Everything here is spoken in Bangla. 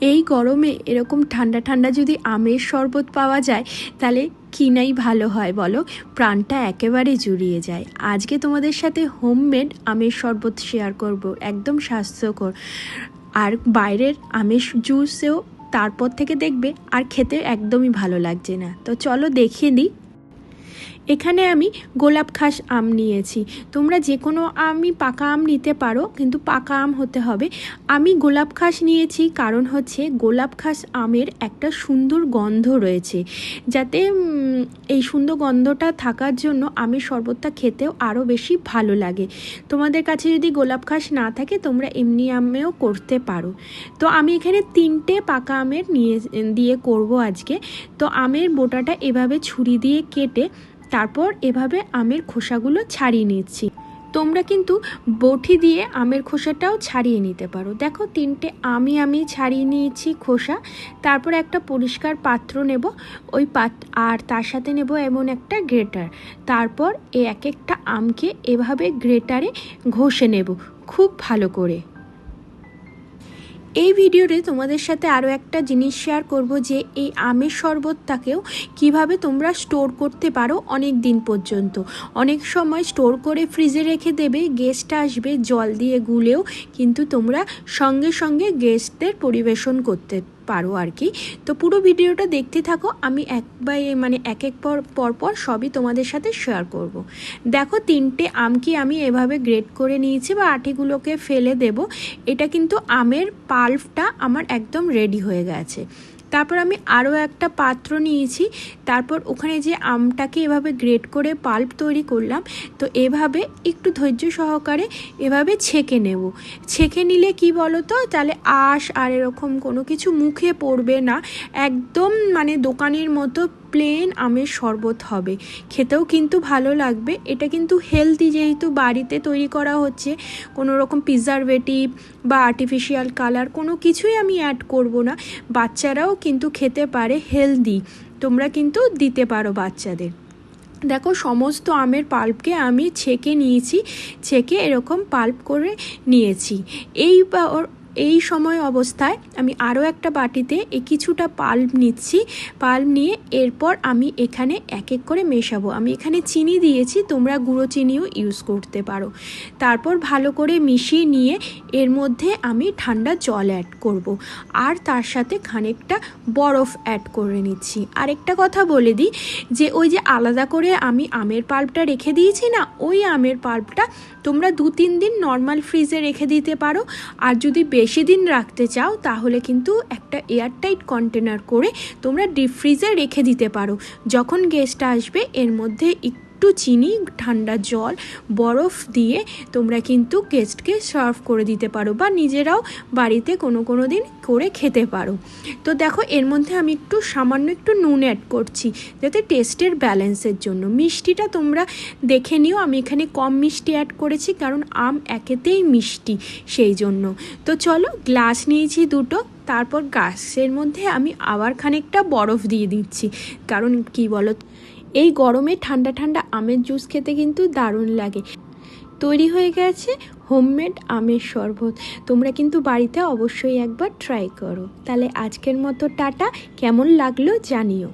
এই গরমে এরকম ঠান্ডা ঠান্ডা যদি আমের শরবত পাওয়া যায়, তাহলে কিনাই ভালো হয় বলো? প্রাণটা একেবারে জুড়িয়ে যায়। আজকে তোমাদের সাথে হোমমেড আমের শরবত শেয়ার করব, একদম স্বাস্থ্যকর। আর বাইরের আমের জুসেও তারপর থেকে দেখবে, আর খেতে একদমই ভালো লাগছে না। তো চলো দেখিয়ে দিই এখানে আমি গোলাপ খাস আম নিয়েছি। তোমরা যে কোনো আমই পাকা আম নিতে পারো, কিন্তু পাকা আম হতে হবে। আমি গোলাপ খাস নিয়েছি কারণ হচ্ছে গোলাপ খাস আমের একটা সুন্দর গন্ধ রয়েছে। যাতে এই সুন্দর গন্ধটা থাকার জন্য আমের শরবতটা খেতেও আরও বেশি ভালো লাগে। তোমাদের কাছে যদি গোলাপ খাস না থাকে, তোমরা এমনি আমেও করতে পারো। তো আমি এখানে তিনটে পাকা আমের নিয়ে, দিয়ে করব আজকে। তো আমের বোটাটা এভাবে ছুরি দিয়ে কেটে তারপর এভাবে আমের খোসাগুলো ছাড়িয়ে নিচ্ছি। তোমরা কিন্তু বটি দিয়ে আমের খোসাটাও ছাড়িয়ে নিতে পারো। দেখো, তিনটে আমি আমি ছাড়িয়ে নিয়েছি খোসা। তারপর একটা পরিষ্কার পাত্র নেব। ওই পাত, আর তার সাথে নেব এমন একটা গ্রেটার। তারপর এই এক একটা আমকে এভাবে গ্রেটারে ঘষে নেব, খুব ভালো করে। এই ভিডিওতে তোমাদের সাথে আরও একটা জিনিস শেয়ার করব যে এই আমের শরবতটাকেও কীভাবে তোমরা স্টোর করতে পারো অনেক দিন পর্যন্ত। অনেক সময় স্টোর করে ফ্রিজে রেখে দেবে গেস্ট আসবে, জল দিয়ে গুলেও কিন্তু তোমরা সঙ্গে সঙ্গে গেস্টদের পরিবেশন করতে পারো আর কি তো পুরো ভিডিওটা দেখতে থাকো, আমি এক বাই মানে এক এক পর পর সবই তোমাদের সাথে শেয়ার করব। দেখো তিনটে আম কি আমি এভাবে গ্রেড করে নিয়েছি বা আটিগুলোকে ফেলে দেব, এটা কিন্তু আমের পাল্পটা আমার একদম রেডি হয়ে গেছে তারপর আমি আরও একটা পাত্র নিয়েছি। তারপর ওখানে যে আমটাকে এভাবে গ্রেট করে পাল্প তৈরি করলাম, তো এভাবে একটু ধৈর্য সহকারে এভাবে ছেঁকে নেব। ছেঁকে নিলে কি বলো তো তাহলে আশ আর এরকম কোনো কিছু মুখে পড়বে না। একদম মানে দোকানের মতো প্লেন আমের শরবত হবে। খেতেও কিন্তু ভালো লাগবে। এটা কিন্তু হেলদি যেহেতু বাড়িতে তৈরি করা হচ্ছে, কোনো রকম প্রিজারভেটিভ বা আর্টিফিশিয়াল কালার কোনো কিছুই আমি অ্যাড করব না। বাচ্চারাও কিন্তু খেতে পারে হেলদি তোমরা কিন্তু দিতে পারো বাচ্চাদের। দেখো, সমস্ত আমের পাল্পকে আমি ছেঁকে নিয়েছি, ছেঁকে এরকম পাল্প করে নিয়েছি। এই বা- ওর- এই সময় অবস্থায় আমি আরও একটা বাটিতে কিছুটা পাল্প নিচ্ছি। পাল্প নিয়ে এরপর আমি এখানে এক এক করে মেশাবো। আমি এখানে চিনি দিয়েছি, তোমরা গুঁড়ো চিনিও ইউজ করতে পারো। তারপর ভালো করে মিশিয়ে নিয়ে এর মধ্যে আমি ঠান্ডা জল অ্যাড করব। আর তার সাথে খানিকটা বরফ অ্যাড করে নিচ্ছি। আরেকটা কথা বলে দিই যে, ওই যে আলাদা করে আমি আমের পাল্পটা রেখে দিয়েছি না, ওই আমের পাল্পটা তোমরা দু তিন দিন নর্মাল ফ্রিজে রেখে দিতে পারো। আর যদি বেশি দিন রাখতে চাও, তাহলে কিন্তু একটা এয়ারটাইট কন্টেনার করে তোমরা ডিপ ফ্রিজে রেখে দিতে পারো। যখন গেস্ট আসবে, এর মধ্যে একটু চিনি, ঠান্ডা জল, বরফ দিয়ে তোমরা কিন্তু গেস্টকে সার্ভ করে দিতে পারো বা নিজেরাও বাড়িতে কোনো কোনো দিন করে খেতে পারো। তো দেখো, এর মধ্যে আমি একটু সামান্য একটু নুন অ্যাড করছি যাতে টেস্টের ব্যালেন্সের জন্য। মিষ্টিটা তোমরা দেখে নিও, আমি এখানে কম মিষ্টি অ্যাড করেছি কারণ আম একেতেই মিষ্টি সেই জন্য। তো চলো গ্লাস নিয়েছি দুটো, তারপর গাছের মধ্যে আমি আবার খানিকটা বরফ দিয়ে দিচ্ছি। কারণ কি বলো? এই গরমে ঠান্ডা ঠান্ডা আমের জুস খেতে কিন্তু দারুণ লাগে। তৈরি হয়ে গেছে হোমমেড আমের শরবত। তোমরা কিন্তু বাড়িতে অবশ্যই একবার ট্রাই করো। তাহলে আজকের মতো টাটা। কেমন লাগল জানিও।